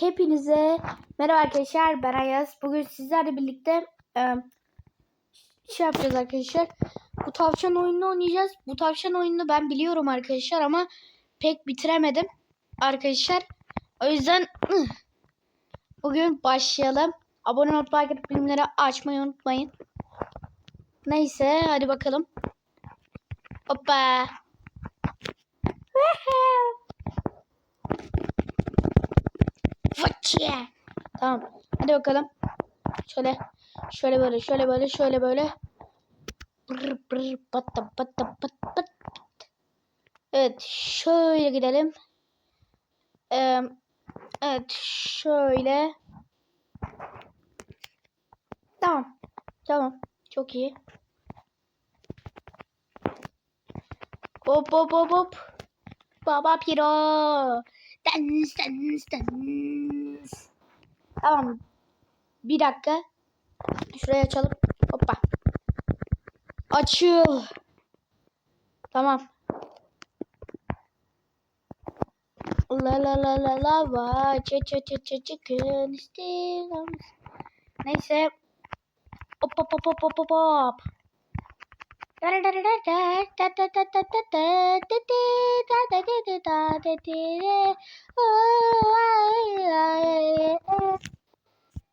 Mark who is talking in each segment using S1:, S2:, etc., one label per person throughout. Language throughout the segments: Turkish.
S1: Hepinize merhaba arkadaşlar ben Ayaz. Bugün sizlerle birlikte e, şey yapacağız arkadaşlar. Bu tavşan oyununu oynayacağız. Bu tavşan oyununu ben biliyorum arkadaşlar ama pek bitiremedim arkadaşlar. O yüzden ıh, bugün başlayalım. Abone olup like atıp bildirimleri açmayı unutmayın. Neyse hadi bakalım. Hoppa. Fıçıya. Tamam. Hadi bakalım. Şöyle. Şöyle böyle. Şöyle böyle. Şöyle böyle. Brr brr patta patta pat pat pat. Evet. Şöyle gidelim. Ee, evet. Şöyle. Tamam. Tamam. Çok iyi. Hop hop hop hop. Baba Piro. Dance dance dance. Tamam. Bir dakika. Şuraya açalım. Hoppa. Açıl. Tamam. La la la la la va. Çe çe çe çe istiyorum. Neyse. Hop hop hop hop hop hop.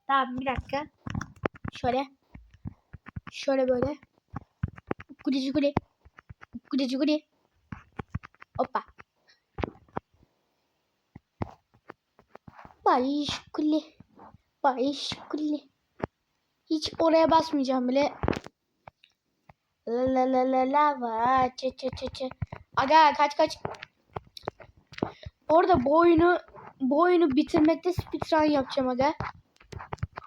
S1: Tamam bir dakika. Şöyle. Şöyle böyle. Guli guli. Guli guli. Hoppa. Başkuli. Başkuli. Hiç oraya basmayacağım bile. La la la la la va. Çe çe çe çe. Aga kaç kaç. Orada bu oyunu bu oyunu bitirmekte speedrun yapacağım aga.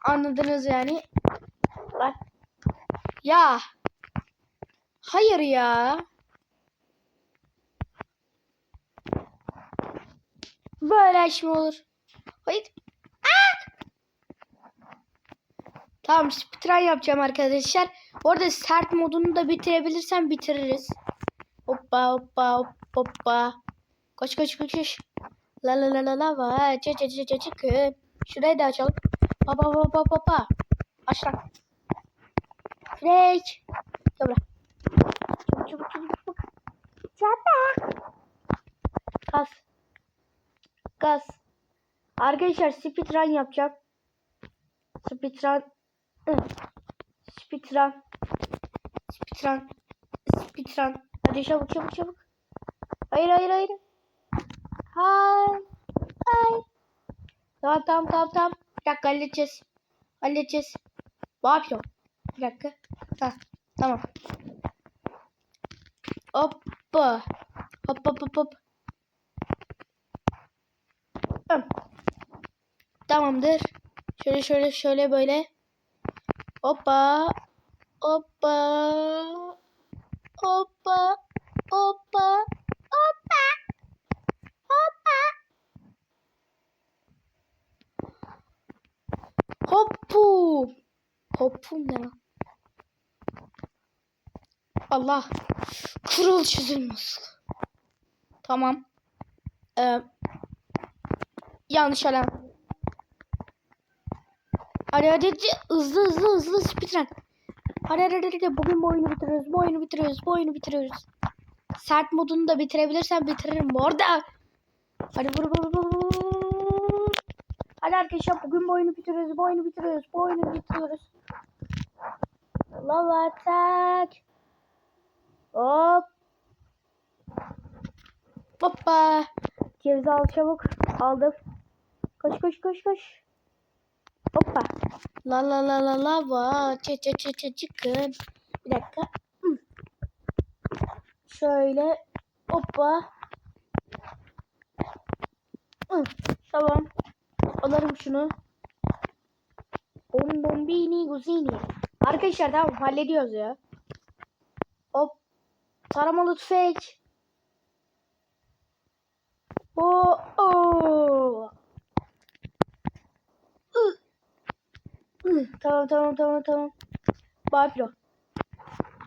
S1: Anladınız yani. Bak. Ya. Hayır ya. Böyle iş mi olur? Hayır. Aa! Tamam speedrun yapacağım arkadaşlar. Orada sert modunu da bitirebilirsem bitiririz. Hoppa hoppa hop, hoppa. Koş koş koş koş. La la la la la va. Çe çe çe çe çıkın. Şurayı da açalım. Hoppa hoppa hoppa hoppa. Aç lan. Freak. Gel buraya. Çabuk çabuk çabuk. Çabuk. Gaz. Gaz. Arkadaşlar speedrun yapacağım. Speedrun. Hı. Speedrun. Speedrun. Speedrun. Hadi çabuk çabuk çabuk. Hayır hayır hayır. Hayır. Hayır. Tamam tamam tamam tamam. Bir dakika halledeceğiz. Halledeceğiz. Ne yapıyorum? Bir dakika. Ha, tamam. Hoppa. Hop hop hop hop. Tamamdır. Şöyle şöyle şöyle böyle. Hoppa. Hoppa. Hoppa. Hoppa. Hoppa. Hoppa. Hoppu. Hoppum ne? Allah. Kırıl çizilmez. Tamam. Ee, yanlış alarm. Hadi. Hızlı hızlı hızlı speedrun. Hadi. Bugün bu oyunu bitiriyoruz. Bu oyunu bitiriyoruz. Bu oyunu bitiriyoruz. Sert modunu da bitirebilirsem bitiririm bu arada. Hadi vur vur vur. Hadi arkadaşlar bugün bu oyunu bitiriyoruz. Bu oyunu bitiriyoruz. Bu oyunu bitiriyoruz. Love attack. Hop. Hoppa. Cevizi al çabuk. Aldım. Koş koş koş koş. Hoppa. La la la la la va. Çe çe çe çe çıkın. Bir dakika. Şöyle. Hoppa. Tamam. Alırım şunu. Bom bombini guzini. Arkadaşlar tamam hallediyoruz ya. Hop. Taramalı tüfek. Oo, oo. Ih. Tamam tamam tamam tamam. Bapiro.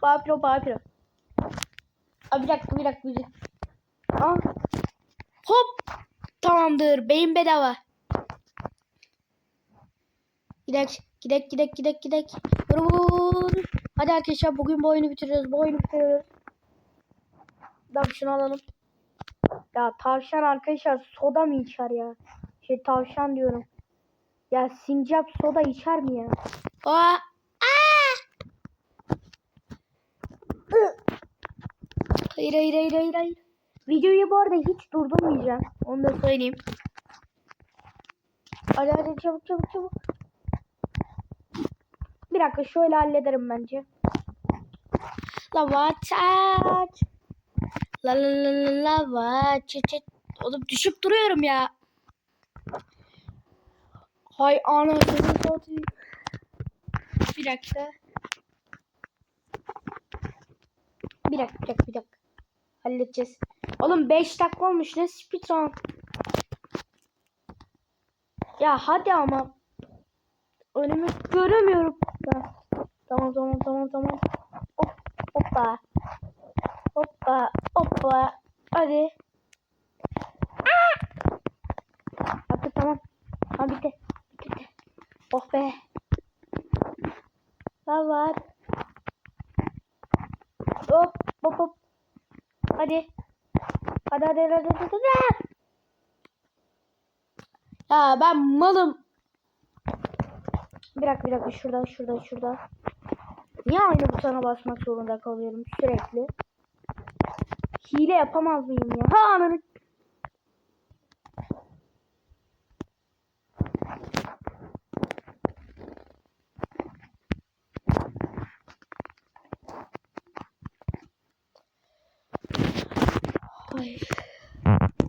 S1: Bapiro Bapiro. Aa, bir dakika bir dakika bir dakika. Aa. Hop. Tamamdır. Beyin bedava. Gidek. Gidek gidek gidek gidek. Vur. Hadi arkadaşlar bugün bu oyunu bitiriyoruz. Bu oyunu bitiriyoruz. Tamam şunu alalım. Ya tavşan arkadaşlar soda mı içer ya? Şey tavşan diyorum. Ya sincap soda içer mi ya? Aa! Hayır hayır hayır hayır hayır. Videoyu bu arada hiç durdurmayacağım. Onu da söyleyeyim. Hadi hadi çabuk çabuk çabuk. Bir dakika şöyle hallederim bence. Lava çat. La la la la lava çat çat. Oğlum düşüp duruyorum ya. Hay anasını satayım. Bir dakika. Bir dakika bir dakika bir dakika. Halledeceğiz. Oğlum 5 dakika olmuş ne speedrun. Ya hadi ama. Önümü göremiyorum. Ha. Tamam tamam tamam tamam. Hop, hoppa. Hoppa hoppa. Hadi. Aa! Hadi tamam. Tamam bitti. Bitti. bitti. Oh be. Daha var. Hop hop hop. Hadi. Hadi hadi hadi hadi. hadi. Ya ben malım. Bir dakika bir dakika şurada şurada şurada. Niye aynı butona basmak zorunda kalıyorum sürekli? Hile yapamaz mıyım ya? Ha ananı.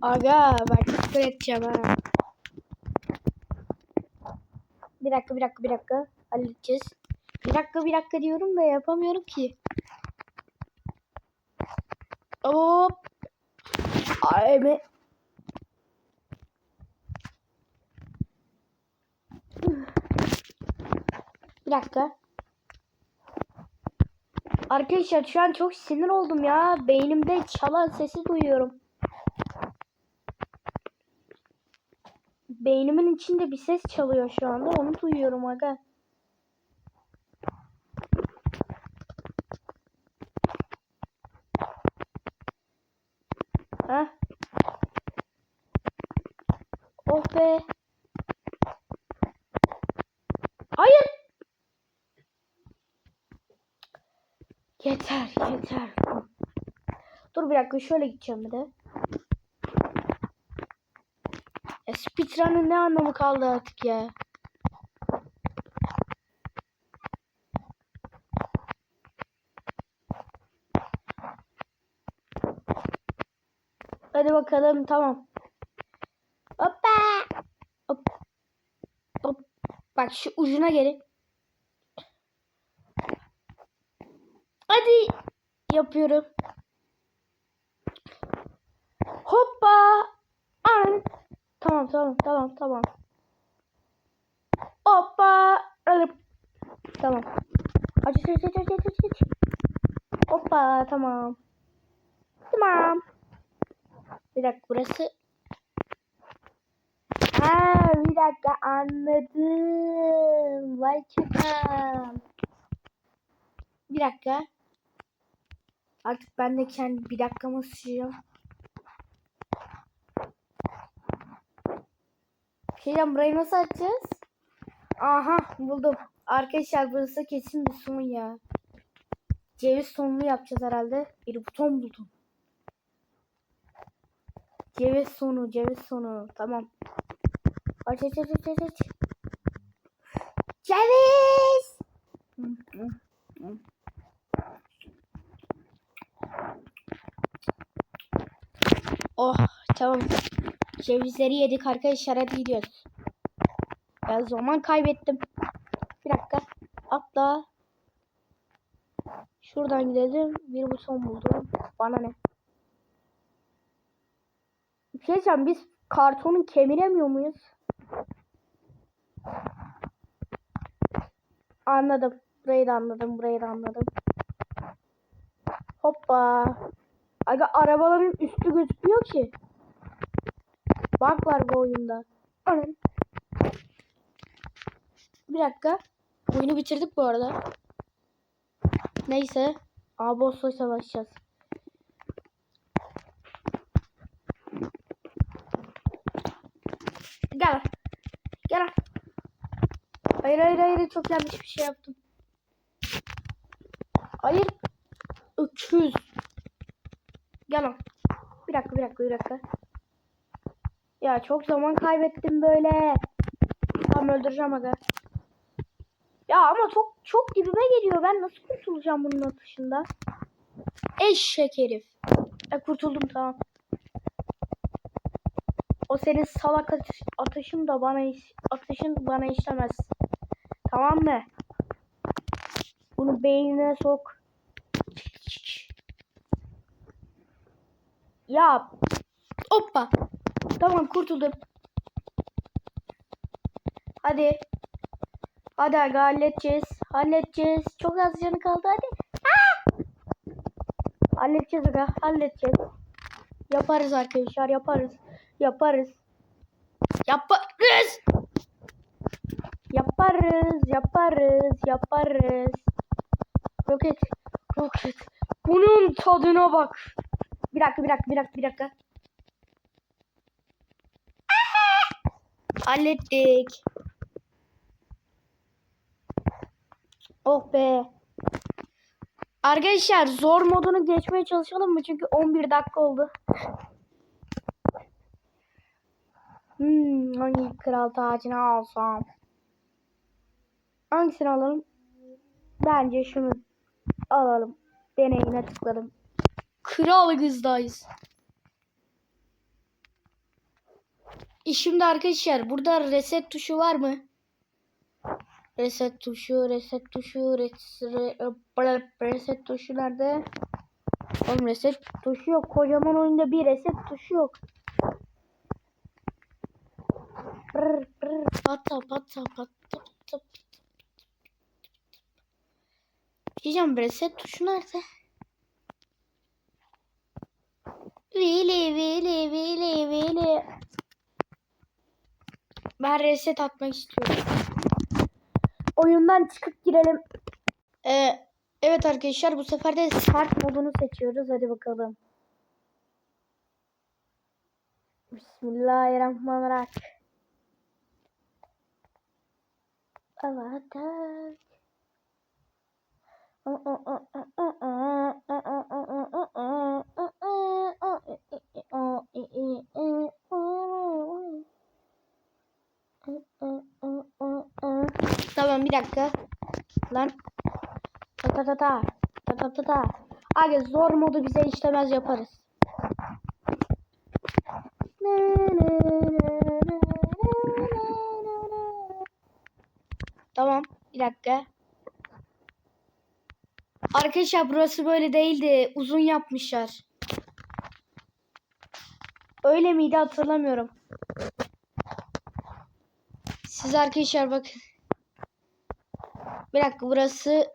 S1: Aga bak küfür edeceğim. Bir dakika bir dakika bir dakika. Halledeceğiz. Bir dakika bir dakika diyorum da yapamıyorum ki. Hop. Ay be. Bir dakika. Arkadaşlar şu an çok sinir oldum ya. Beynimde çalan sesi duyuyorum. Beynimin içinde bir ses çalıyor şu anda. Onu duyuyorum aga. Ha? Oh be. Hayır. Yeter, yeter. Dur bir dakika şöyle gideceğim bir de. Speedrun'ın ne anlamı kaldı artık ya? Hadi bakalım tamam. Hoppa. Hop. Hop. Bak şu ucuna gelin. Hadi yapıyorum. Hoppa. An. Tamam tamam tamam tamam. Hoppa. Tamam. Aç aç aç aç aç aç. Hoppa tamam. Tamam. Bir dakika burası. Ha bir dakika anladım. Vay çakal. Bir dakika. Artık ben de kendi bir dakikamı sıçacağım. Şeyden burayı nasıl açacağız? Aha buldum. Arkadaşlar burası kesin bir son ya. Ceviz sonunu yapacağız herhalde. Bir buton buldum. Ceviz sonu, ceviz sonu. Tamam. Aç aç aç aç aç. Ceviz. Oh tamam. Cevizleri yedik arkadaşlar hadi gidiyoruz. Ya zaman kaybettim. Bir dakika. Atla. Şuradan gidelim. Bir buton buldum. Bana ne? Bir şey. Biz kartonu kemiremiyor muyuz? Anladım. Burayı da anladım. Burayı da anladım. Hoppa. Aga arabaların üstü gözükmüyor ki. Bug var bu oyunda. Anam. Bir dakika. Oyunu bitirdik bu arada. Neyse. Aa boss'la savaşacağız. Gel. Gel. Hayır hayır hayır çok yanlış bir şey yaptım. Hayır. Öküz. Gel. Bir dakika bir dakika bir dakika. Ya çok zaman kaybettim böyle. Tam öldüreceğim aga. Ya ama çok çok dibime geliyor. Ben nasıl kurtulacağım bunun atışında? Eşek herif. E, kurtuldum tamam. O senin salak atış, atışın da bana iş, atışın bana işlemez. Tamam mı? Bunu beynine sok. Ya. Hoppa. Tamam kurtuldum. Hadi. Hadi aga halledeceğiz. Halledeceğiz. Çok az canı kaldı hadi. Aa! Halledeceğiz aga. Halledeceğiz. Yaparız arkadaşlar yaparız. Yaparız. Yaparız. Yaparız. Yaparız. Yaparız. Roket. Roket. Bunun tadına bak. Bir dakika bir dakika bir dakika bir dakika. Hallettik. Oh be. Arkadaşlar zor modunu geçmeye çalışalım mı? Çünkü 11 dakika oldu. Hmm, hangi kral tacını alsam? Hangisini alalım? Bence şunu alalım. Deneyine tıkladım. Kral kızdayız. E Şimdi arkadaşlar burada reset tuşu var mı? Reset tuşu, reset tuşu, reset, reset tuşu nerede? Oğlum reset tuşu yok. Kocaman oyunda bir reset tuşu yok. Brr, brr, pata pata pata pata. Diyeceğim reset tuşu nerede? Vili vili vili vili. Ben reset atmak istiyorum. Oyundan çıkıp girelim. Ee, evet arkadaşlar bu sefer de start modunu seçiyoruz. Hadi bakalım. Bismillahirrahmanirrahim. Avatar. Tamam bir dakika. Lan. Ta ta ta ta. Ta ta ta ta. Aga zor modu bize işlemez yaparız. Tamam bir dakika. Arkadaşlar burası böyle değildi. Uzun yapmışlar. Öyle miydi hatırlamıyorum. Siz arkadaşlar bakın. Bir dakika burası.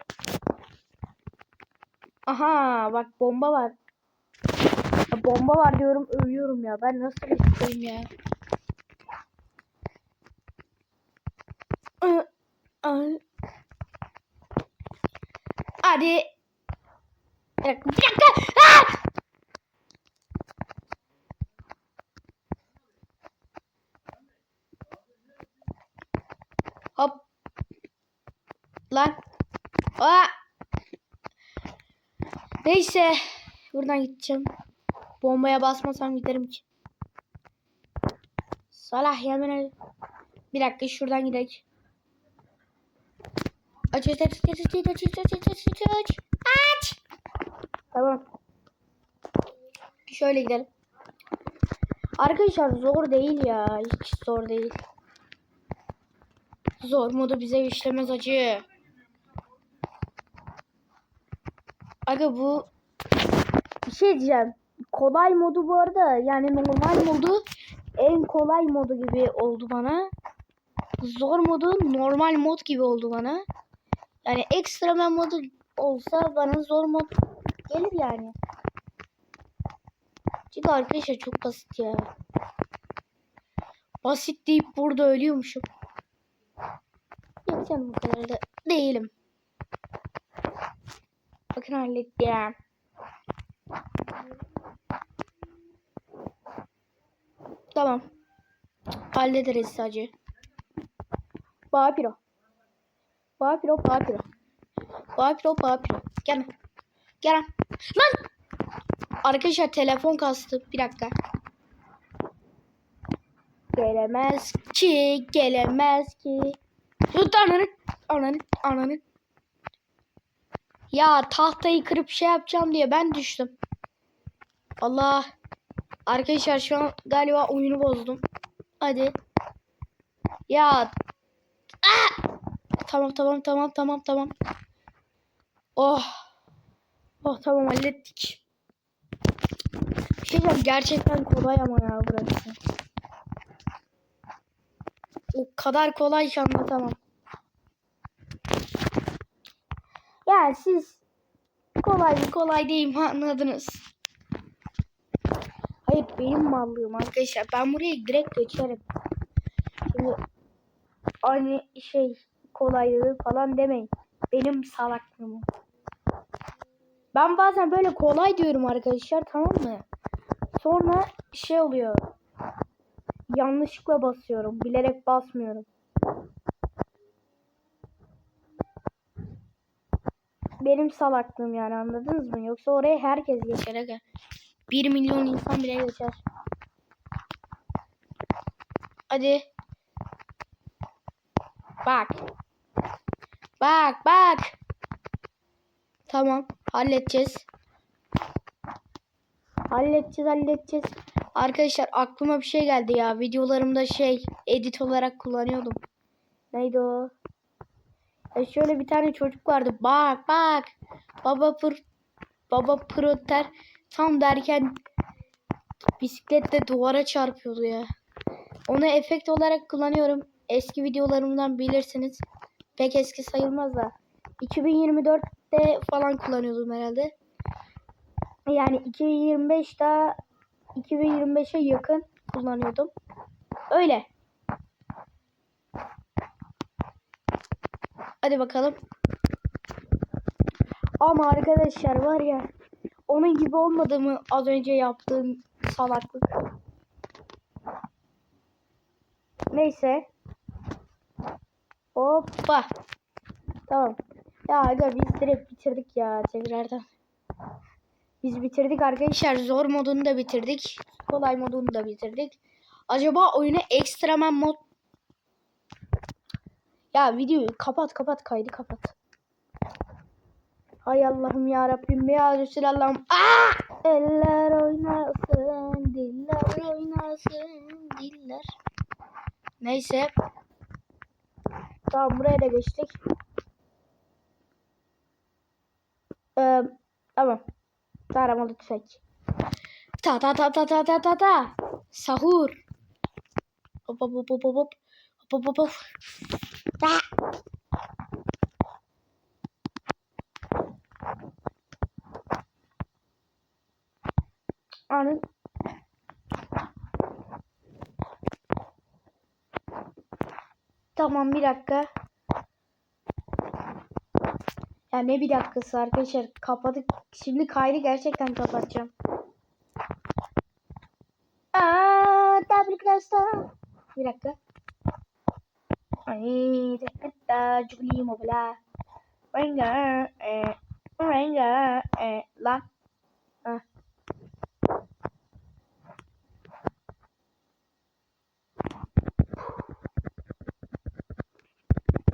S1: Aha bak bomba var. Ya, bomba var diyorum ölüyorum ya. Ben nasıl isteyeyim ya. Hadi. Bir dakika. Bir dakika. Aa! Hop. Lan. Aa! Neyse. Buradan gideceğim. Bombaya basmasam giderim ki. Salah yemin. Bir dakika şuradan gidelim. Aç aç aç aç aç aç aç aç aç aç aç aç. Tamam. Şöyle gidelim. Arkadaşlar zor değil ya. Hiç zor değil. Zor modu bize işlemez acı. Aga bu bir şey diyeceğim. Kolay modu bu arada yani normal modu en kolay modu gibi oldu bana. Zor modu normal mod gibi oldu bana. Yani ekstrem modu olsa bana zor mod gelir yani. Çünkü arkadaşlar çok basit ya. Basit deyip burada ölüyormuşum. Yok canım bu kadar da değilim. Bakın hallettim. Tamam. Hallederiz sadece. Papiro. Papiro, papiro. Papiro, papiro. Gel. Gel. lan. Arkadaşlar telefon kastı. Bir dakika. Gelemez ki, gelemez ki. Tut ananı, ananı, ananı. Ya tahtayı kırıp şey yapacağım diye ben düştüm. Allah. Arkadaşlar şu an galiba oyunu bozdum. Hadi. Ya. Ah! Tamam tamam tamam tamam tamam. Oh. Oh tamam hallettik. Şey diyeceğim, gerçekten kolay ama ya burası. O kadar kolay ki anlatamam. Siz kolay mı kolay değil mi anladınız. Hayır benim mallığım arkadaşlar. Ben buraya direkt geçerim. Şimdi aynı şey kolaylığı falan demeyin. Benim salaklığım. Ben bazen böyle kolay diyorum arkadaşlar tamam mı? Sonra şey oluyor. Yanlışlıkla basıyorum. Bilerek basmıyorum. Benim salaklığım yani anladınız mı? Yoksa oraya herkes geçer. aga. 1 milyon insan bile geçer. Hadi. Bak. Bak bak. Tamam. Halledeceğiz. Halledeceğiz halledeceğiz. Arkadaşlar aklıma bir şey geldi ya. Videolarımda şey edit olarak kullanıyordum. Neydi o? E şöyle bir tane çocuk vardı. Bak bak. Baba pır baba proter tam derken bisikletle duvara çarpıyordu ya. Onu efekt olarak kullanıyorum. Eski videolarımdan bilirsiniz. Pek eski sayılmaz da. 2024'te falan kullanıyordum herhalde. Yani 2025 daha 2025'e yakın kullanıyordum. Öyle. Hadi bakalım. Ama arkadaşlar var ya onun gibi olmadı mı az önce yaptığım salaklık. Neyse. Hoppa. Tamam. Ya aga biz direkt bitirdik ya tekrardan. Biz bitirdik arkadaşlar. Zor modunu da bitirdik. Kolay modunu da bitirdik. Acaba oyuna ekstremen mod... Ya videoyu kapat kapat kaydı kapat. Hay Allah'ım ya Rabbim ya Resulallah'ım. Aa! Eller oynasın, diller oynasın, diller. Neyse. Tamam buraya da geçtik. Ee, tamam. Taramalı tüfek. Ta ta ta ta ta ta ta ta. Sahur. Hop hop hop hop hop hop. Hop hop. Anın. Tamam bir dakika. Ya ne bir dakikası arkadaşlar kapadık. Şimdi kaydı gerçekten kapatacağım. Aa, class'ta. Bir dakika. Ay, teknetta, cugli mobila. Renga, e, renga, e, lan. Ha.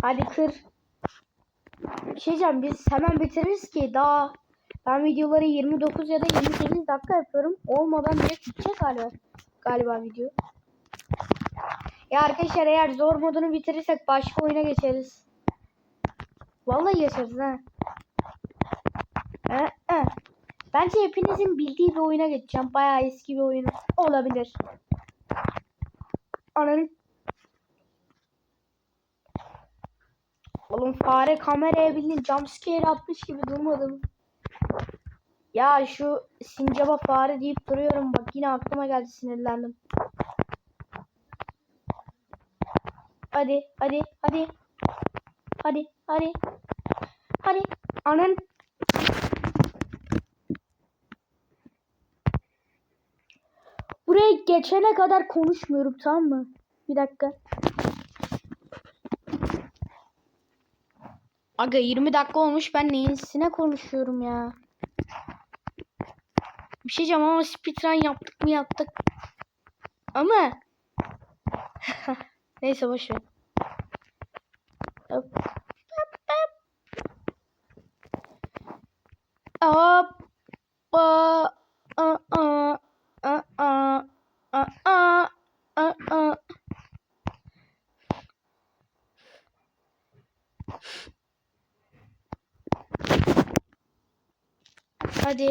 S1: Hadi kır. Bir şey diyeceğim biz hemen bitiririz ki daha ben videoları 29 ya da 28 dakika yapıyorum. Olmadan direkt bitecek galiba, galiba video. Ya arkadaşlar eğer zor modunu bitirirsek başka oyuna geçeriz. Vallahi geçeriz ha. Ee, e. Bence hepinizin bildiği bir oyuna geçeceğim. Bayağı eski bir oyun olabilir. Ananın Oğlum fare kameraya bildiğin jumpscare atmış gibi durmadım. Ya şu sincaba fare deyip duruyorum. Bak yine aklıma geldi sinirlendim. Hadi hadi hadi. Hadi. Hadi. Hadi. Anan. Buraya geçene kadar konuşmuyorum tamam mı? Bir dakika. Aga 20 dakika olmuş ben neyisine konuşuyorum ya. Bir şey ama speedrun yaptık mı yaptık. Ama neyse boş ver. Hop. Hop. Hop. Aa, aa, aa, aa, aa, aa, aa, aa. Hadi.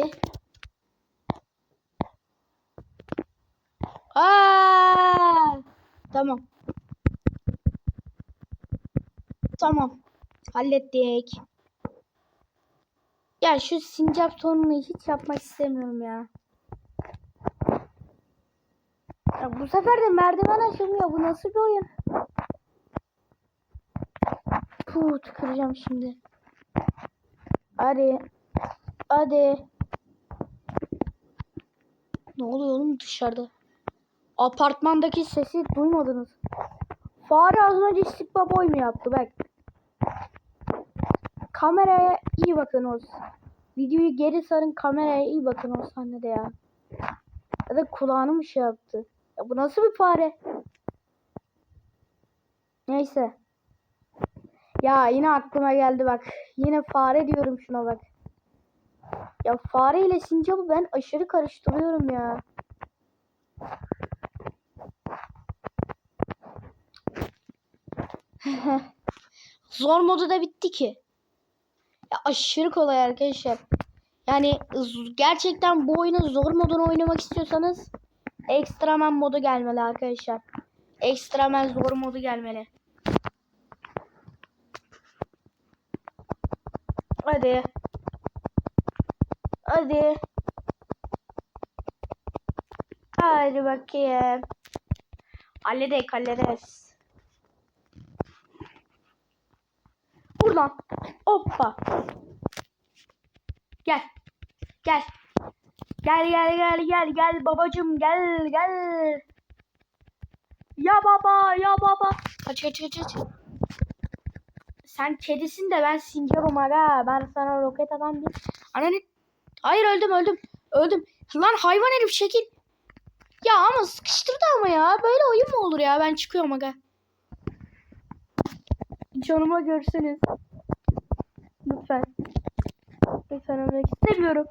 S1: Aa! Tamam. Tamam. Hallettik. Ya şu sincap sorununu hiç yapmak istemiyorum ya. Ya bu sefer de merdiven açılmıyor. Bu nasıl bir oyun? Puh tüküreceğim şimdi. Hadi. Hadi. Ne oluyor oğlum dışarıda? Apartmandaki sesi duymadınız. Fare az önce istikbal boy mu yaptı bak. Kameraya iyi bakın o. Videoyu geri sarın kameraya iyi bakın o sahnede ya. Ya da kulağını mı şey yaptı? Ya bu nasıl bir fare? Neyse. Ya yine aklıma geldi bak. Yine fare diyorum şuna bak. Ya fare ile sincapı ben aşırı karıştırıyorum ya. Zor modu da bitti ki. Ya aşırı kolay arkadaşlar. Yani gerçekten bu oyunu zor modunu oynamak istiyorsanız Ekstramen modu gelmeli arkadaşlar. Ekstramen zor modu gelmeli. Hadi. Hadi. Hadi bakayım. Halledek hallederiz. Buradan. Hoppa. Gel. Gel. Gel gel gel gel gel babacım gel gel. Ya baba ya baba. Kaç kaç kaç kaç. Sen kedisin de ben sincapım aga. Ben sana roket adam bir. Ananı. Hayır öldüm öldüm. Öldüm. Lan hayvan herif şekil. Ya ama sıkıştırdı ama ya. Böyle oyun mu olur ya? Ben çıkıyorum aga. Canıma görseniz. Lütfen. Lütfen ölmek istemiyorum.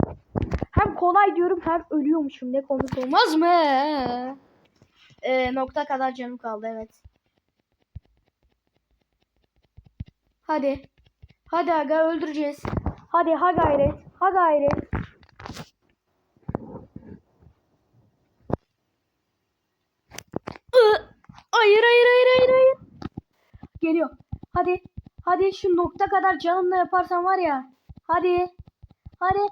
S1: Hem kolay diyorum hem ölüyormuşum. Ne komik olmaz mı? Ee, nokta kadar canım kaldı evet. Hadi. Hadi aga öldüreceğiz. Hadi ha gayret. Ha gayret. Hayır hayır hayır hayır hayır. Geliyor. Hadi. Hadi şu nokta kadar canımla yaparsan var ya. Hadi. Hadi.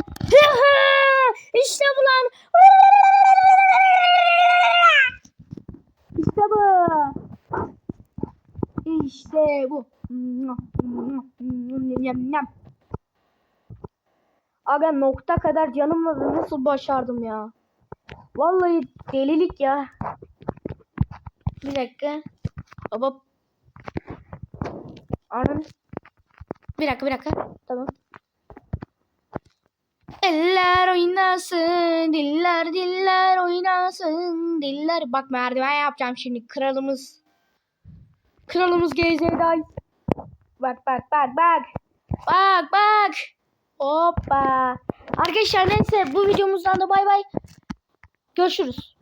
S1: işte bu lan. İşte bu. İşte bu. Aga nokta kadar canımla da nasıl başardım ya. Vallahi delilik ya. Bir dakika. Baba. Anam. Bir dakika bir dakika. Tamam. Eller oynasın, diller diller oynasın, diller. Bak merdiven yapacağım şimdi. Kralımız. Kralımız GZ'day. Bak bak bak bak. Bak bak. Hoppa. Arkadaşlar neyse bu videomuzdan da bay bay. Görüşürüz.